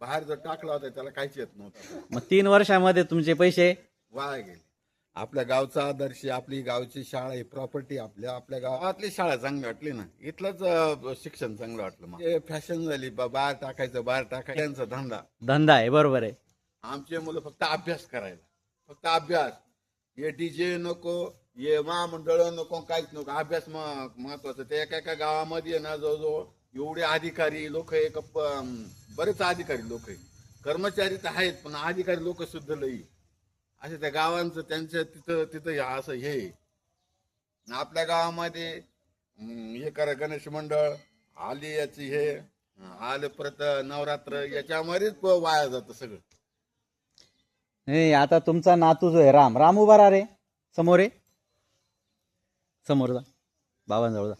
बाहेर जर टाकला होता त्याला काहीच येत नव्हतं. मग तीन वर्षामध्ये तुमचे पैसे? वाया गेले. आपल्या गावचा आदर्श आपली गावची शाळा ही प्रॉपर्टी आपल्या आपल्या गावातली शाळा चांगली वाटली ना. इथलंच अं, शिक्षण चांगलं वाटलं मला. फॅशन झाली बा- बाहेर टाकायचं बाहेर टाकायचं त्यांचा धंदा. धंदा आहे बरोबर आहे. आमचे मुलं फक्त अभ्यास करायला. फक्त अभ्यास. हे डीजे नको हे महामंडळ नको काहीच नको. अभ्यास म- महत्वाचं. ते एका एका गावामध्ये ना जवळजवळ एवढे अधिकारी लोक एक बरेच अधिकारी लोक आहे कर्मचारी तर आहेत पण अधिकारी लोक सुद्धा लई असे त्या गावांचं त्यांच्या तिथं तिथं असं हे आपल्या गावामध्ये हे करा गणेश मंडळ आली याची हे आले परत नवरात्र याच्यामध्येच वाया जात सगळं. नाही आता तुमचा नातू जो आहे राम. राम उभा रे. समोर आहे समोर जा. बाबांजवळ जा.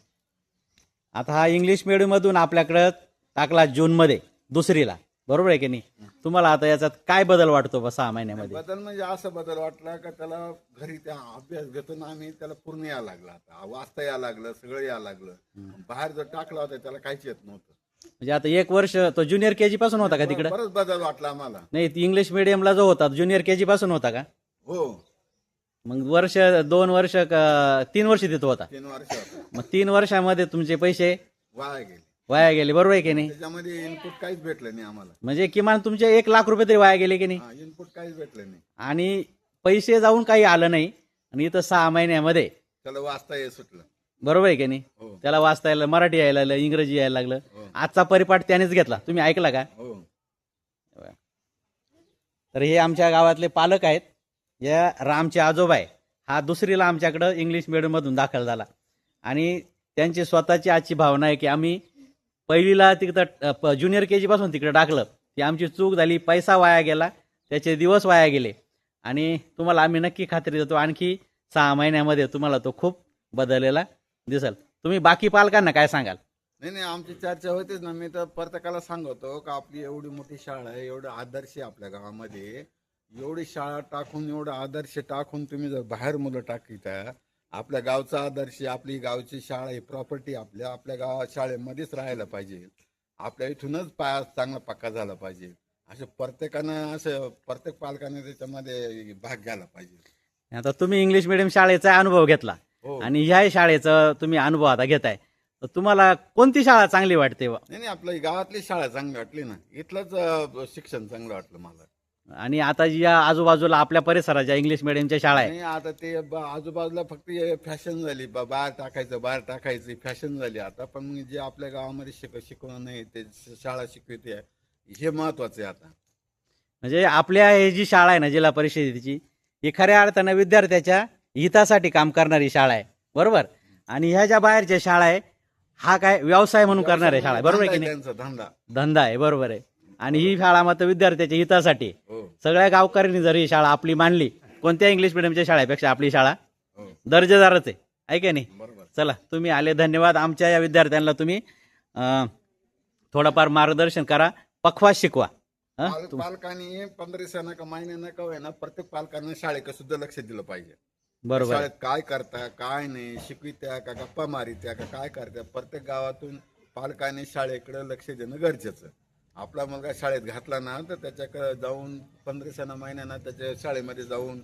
आता हा इंग्लिश मिडियममधून आपल्याकडं टाकला जूनमध्ये दुसरीला. बरोबर आहे की नाही? तुम्हाला आता याच्यात काय बदल वाटतो बा सहा महिन्यामध्ये? बदल म्हणजे असं बदल वाटला का त्याला घरी त्या अभ्यास घेतो ना आम्ही त्याला पूर्ण यायला लागला आता. वाचता यायला लागलं सगळं यायला लागलं. बाहेर जर टाकला होता त्याला काहीच येत नव्हतं. म्हणजे आता एक वर्ष तो ज्युनियर के जी पासून होता का तिकडं? बरंच बदल वाटला आम्हाला. नाही ती इंग्लिश मिडियमला जो होता ज्युनियर के जी पासून होता का? हो. मग वर्ष दोन वर्ष का तीन वर्ष तिथं होता तीन वर्ष होता. मग तीन वर्षामध्ये तुमचे पैसे वाया गेले. वाया गेले बरोबर आहे की नाही? त्याच्यामध्ये इनपुट काहीच भेटलं नाही आम्हाला. म्हणजे किमान तुमचे एक लाख रुपये तरी वाया गेले की नाही? हा इनपुट काहीच भेटलं नाही. आणि पैसे जाऊन काही आलं नाही. आणि इथं सहा महिन्यामध्ये त्याला वाचता ये सुटलं. बरोबर आहे की नाही? हो. त्याला वाचता यायला मराठी यायला लागलं इंग्रजी यायला लागलं. हो. आजचा परिपाठ त्यानेच घेतला. तुम्ही ऐकला का? हो. तर हे आमच्या गावातले पालक आहेत. या रामचे आजोबा आहे. हा दुसरीला आमच्याकडं इंग्लिश मिडियममधून दाखल झाला. आणि त्यांची स्वतःची आजची भावना आहे की आम्ही पहिलीला तिकडं ज्युनियर के जीपासून तिकडं टाकलं. ती आमची चूक झाली पैसा वाया गेला त्याचे दिवस वाया गेले. आणि तुम्हाला आम्ही नक्की खात्री देतो आणखी सहा महिन्यामध्ये तुम्हाला तो खूप बदललेला दिसेल. तुम्ही बाकी पालकांना काय सांगाल? नाही नाही आमची चर्चा होतीच ना. मी तर प्रत्येकाला सांगतो का आपली एवढी मोठी शाळा आहे एवढं आदर्श आहे आपल्या गावामध्ये. एवढी शाळा टाकून एवढं आदर्श टाकून तुम्ही जर बाहेर मुलं टाकीता आपल्या गावचा आदर्श आपली गावची शाळा ही प्रॉपर्टी आपल्या आपल्या गावा शाळेमध्येच राहायला पाहिजे. आपल्या इथूनच पाया चांगला पक्का झाला पाहिजे. असं प्रत्येकानं असं प्रत्येक पालकाने त्याच्यामध्ये भाग घ्यायला पाहिजे. आता तुम्ही इंग्लिश मिडियम शाळेचा अनुभव घेतला. हो. आणि ह्या शाळेचा तुम्ही अनुभव आता घेताय. तर तुम्हाला कोणती शाळा चांगली वाटते? नाही आपल्या गावातली शाळा चांगली वाटली ना. इथलंच शिक्षण चांगलं वाटलं मला. आणि आता या आजूबाजूला आपल्या परिसरात ज्या इंग्लिश मिडियमच्या शाळा आहे. नाही आता ते ब- आजूबाजूला फक्त फॅशन झाली. बा- बाहेर टाकायचं बाहेर टाकायचं फॅशन झाली आता. पण मग जे आपल्या गावामध्ये शिक शिकवणं नाही ते श- शाळा शिकवते हे महत्वाचं आहे आता. म्हणजे आपल्या हे जी शाळा आहे ना जिल्हा परिषदेची ही खऱ्या अर्थानं विद्यार्थ्याच्या हितासाठी काम करणारी शाळा आहे. बरोबर? आणि ह्या ज्या बाहेरच्या शाळा आहे हा काय व्यवसाय म्हणून करणार आहे शाळा आहे, बरोबर आहे की नाही? त्यांचा धंदा. धंदा आहे बरोबर आहे. आणि ही शाळा मात्र विद्यार्थ्याच्या हितासाठी. हो. सगळ्या गावकऱ्यांनी जर ही शाळा आपली मानली कोणत्या इंग्लिश मिडियमच्या शाळेपेक्षा आपली शाळा हो. दर्जेदारच आहे. आहे का नाही? बरोबर. चला तुम्ही आले धन्यवाद. आमच्या या विद्यार्थ्यांना तुम्ही थोडंफार मार्गदर्शन करा. पखवास शिकवा? पाल- पालकांनी पंधरा का महिन्यानं का होईना प्रत्येक पालकांना शाळेकडे सुद्धा लक्ष दिलं पाहिजे. बरोबर. शाळेत काय करता काय नाही शिकवित्या का गप्पा मारित्या का काय करत्या प्रत्येक गावातून पालकांनी शाळेकडे लक्ष देणं गरजेचं आपला मुलगा शाळेत घातला ना तर त्याच्याकडे जाऊन पंधरा सणा महिन्यानं त्याच्या शाळेमध्ये जाऊन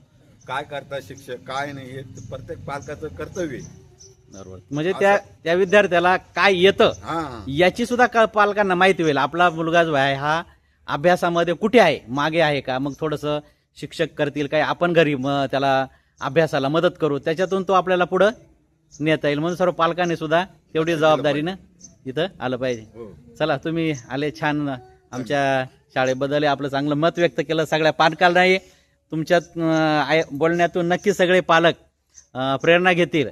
काय करता शिक्षक काय नाही हे प्रत्येक पालकाचं कर्तव्य आहे. बरोबर. म्हणजे त्या त्या विद्यार्थ्याला काय येतं हा. याची सुद्धा का- पालकांना माहिती होईल. आपला मुलगा जो आहे हा अभ्यासामध्ये कुठे आहे मागे आहे का? मग थोडंसं शिक्षक करतील काय? आपण घरी मग त्याला अभ्यासाला मदत करू. त्याच्यातून तो आपल्याला पुढं नेता येईल. म्हणून सर्व पालकांनी सुद्धा तेवढी जबाबदारीनं इथं आलं पाहिजे. हो. चला तुम्ही आले छान आमच्या शाळेबद्दल आपलं चांगलं मत व्यक्त केलं. सगळ्या पालकांनाही तुमच्या अं, आय- बोलण्यातून नक्की सगळे पालक प्रेरणा घेतील.